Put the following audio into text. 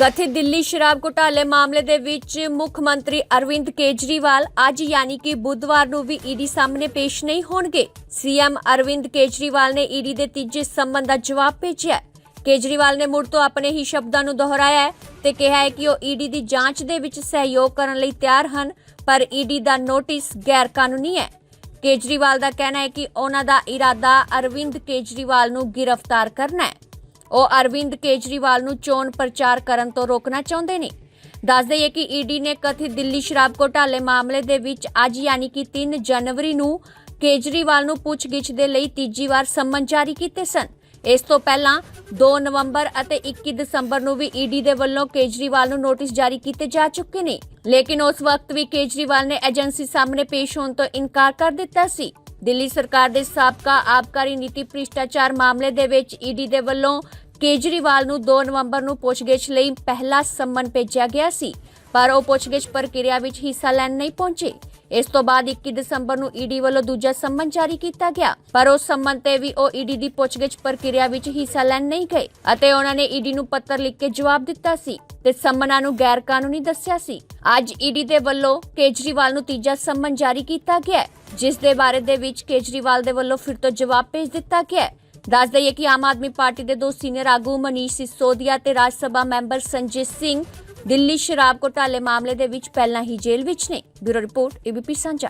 ਕਥਿਤ ਦਿੱਲੀ ਸ਼ਰਾਬ ਘੁਟਾਲੇ ਮਾਮਲੇ ਦੇ ਵਿੱਚ ਮੁੱਖ ਮੰਤਰੀ ਅਰਵਿੰਦ ਕੇਜਰੀਵਾਲ ਅੱਜ ਯਾਨੀ ਕਿ ਬੁੱਧਵਾਰ ਨੂੰ ਵੀ ਈਡੀ ਸਾਹਮਣੇ ਪੇਸ਼ ਨਹੀਂ ਹੋਣਗੇ। ਸੀਐਮ ਅਰਵਿੰਦ ਕੇਜਰੀਵਾਲ ਨੇ ਈਡੀ ਦੇ ਤੀਜੇ ਸੰਬੰਧ ਦਾ ਜਵਾਬ ਭੇਜਿਆ ਕੇਜਰੀਵਾਲ ਨੇ ਮੁੜ ਤੋਂ ਆਪਣੇ ਹੀ ਸ਼ਬਦਾਂ ਨੂੰ ਦੁਹਰਾਇਆ ਹੈ ਤੇ ਕਿਹਾ ਹੈ ਕਿ ਉਹ ਈਡੀ ਦੀ ਜਾਂਚ ਦੇ ਵਿੱਚ ਸਹਿਯੋਗ ਕਰਨ ਲਈ ਤਿਆਰ ਹਨ, ਪਰ ਈਡੀ ਦਾ ਨੋਟਿਸ ਗੈਰ ਕਾਨੂੰਨੀ ਹੈ। ਕੇਜਰੀਵਾਲ ਦਾ ਕਹਿਣਾ ਹੈ ਕਿ ਉਹਨਾਂ ਦਾ ਇਰਾਦਾ ਅਰਵਿੰਦ ਕੇਜਰੀਵਾਲ ਨੂੰ ਗ੍ਰਿਫਤਾਰ ਕਰਨਾ ਹੈ। ਉਹ ਅਰਵਿੰਦ ਕੇਜਰੀਵਾਲ ਨੂੰ ਚੋਣ ਪ੍ਰਚਾਰ ਕਰਨ ਤੋਂ ਰੋਕਣਾ ਚਾਹੁੰਦੇ ਨੇ। ਦੱਸ ਦਈਏ ਕਿ ਈਡੀ ਨੇ ਕਥਿਤ ਦਿੱਲੀ ਸ਼ਰਾਬ ਘੋਟਾਲੇ ਮਾਮਲੇ ਦੇ ਵਿੱਚ ਅੱਜ ਯਾਨੀ ਕਿ 3 ਜਨਵਰੀ ਨੂੰ ਕੇਜਰੀਵਾਲ ਨੂੰ ਪੁੱਛਗਿੱਛ ਦੇ ਲਈ ਤੀਜੀ ਵਾਰ ਸੰਮਨ ਜਾਰੀ ਕੀਤੇ ਸਨ। ਇਸ ਤੋਂ ਪਹਿਲਾਂ 2 ਨਵੰਬਰ ਅਤੇ 21 ਦਸੰਬਰ ਨੂੰ ਵੀ ਈਡੀ ਦੇ ਵੱਲੋਂ ਕੇਜਰੀਵਾਲ ਨੂੰ ਨੋਟਿਸ ਜਾਰੀ ਕੀਤੇ ਜਾ ਚੁੱਕੇ ਨੇ। ਲੇਕਿਨ ਉਸ ਵਕਤ ਵੀ ਕੇਜਰੀਵਾਲ ਨੇ ਏਜੰਸੀ ਸਾਹਮਣੇ ਪੇਸ਼ ਹੋਣ ਤੋਂ ਇਨਕਾਰ ਕਰ ਦਿੱਤਾ ਸੀ। ਦਿੱਲੀ ਸਰਕਾਰ ਦੇ ਸਾਬਕਾ ਆਬਕਾਰੀ ਨੀਤੀ ਭ੍ਰਿਸ਼ਟਾਚਾਰ ਮਾਮਲੇ ਦੇ ਵਿੱਚ ਈਡੀ ਦੇ ਵੱਲੋਂ ਕੇਜਰੀਵਾਲ ਨੂੰ 2 ਨਵੰਬਰ ਨੂੰ ਪੁੱਛਗਿੱਛ ਲਈ ਪਹਿਲਾ ਸੰਮਨ ਭੇਜਿਆ ਗਿਆ ਸੀ, ਪਰ ਉਹ ਪੁੱਛਗਿੱਛ ਪ੍ਰਕਿਰਿਆ ਵਿੱਚ ਹਿੱਸਾ ਲੈਣ ਨਹੀਂ ਪਹੁੰਚੇ। ਇਸ ਤੋਂ ਬਾਅਦ 21 ਦਸੰਬਰ ਨੂੰ ਈਡੀ ਵੱਲੋਂ ਦੂਜਾ ਸੰਮਨ ਜਾਰੀ ਕੀਤਾ ਗਿਆ। ਪਰ ਉਸ ਸੰਮਨ ਤੇ ਵੀ ਉਹ ਈਡੀ ਦੀ ਪੁੱਛਗਿੱਛ ਪ੍ਰਕਿਰਿਆ ਵਿੱਚ ਹਿੱਸਾ ਲੈਣ ਨਹੀਂ ਗਏ ਅਤੇ ਉਹਨਾਂ ਨੇ ਈਡੀ ਨੂੰ ਪੱਤਰ ਲਿਖ ਕੇ ਜਵਾਬ ਦਿੱਤਾ ਸੀ ਤੇ ਸੰਮਨਾਂ ਨੂੰ ਗੈਰ ਕਾਨੂੰਨੀ ਦੱਸਿਆ ਸੀ। ਅੱਜ ਈਡੀ ਦੇ ਵੱਲੋਂ ਕੇਜਰੀਵਾਲ ਨੂੰ ਤੀਜਾ ਸੰਮਨ ਜਾਰੀ ਕੀਤਾ ਗਿਆ। ਜਿਸ ਦੇ ਬਾਰੇ ਦੇ ਵਿੱਚ ਕੇਜਰੀਵਾਲ ਦੇ ਵੱਲੋਂ ਫਿਰ ਤੋਂ ਜਵਾਬ ਭੇਜ ਦਿੱਤਾ ਗਿਆ। ਦੱਸ ਦਈਏ ਕਿ ਆਮ ਆਦਮੀ ਪਾਰਟੀ ਦੇ ਦੋ ਸੀਨੀਅਰ ਆਗੂ ਮਨੀਸ਼ ਸਿਸੋਦੀਆ ਤੇ ਰਾਜ ਸਭਾ ਮੈਂਬਰ ਸੰਜੇ ਸਿੰਘ ਦਿੱਲੀ ਸ਼ਰਾਬ ਘੋਟਾਲੇ ਮਾਮਲੇ ਦੇ ਵਿੱਚ ਪਹਿਲਾਂ ਹੀ ਜੇਲ੍ਹ ਵਿੱਚ ਨੇ। ਬਿਊਰੋ ਰਿਪੋਰਟ, ਏਬੀਪੀ ਸਾਂਝਾ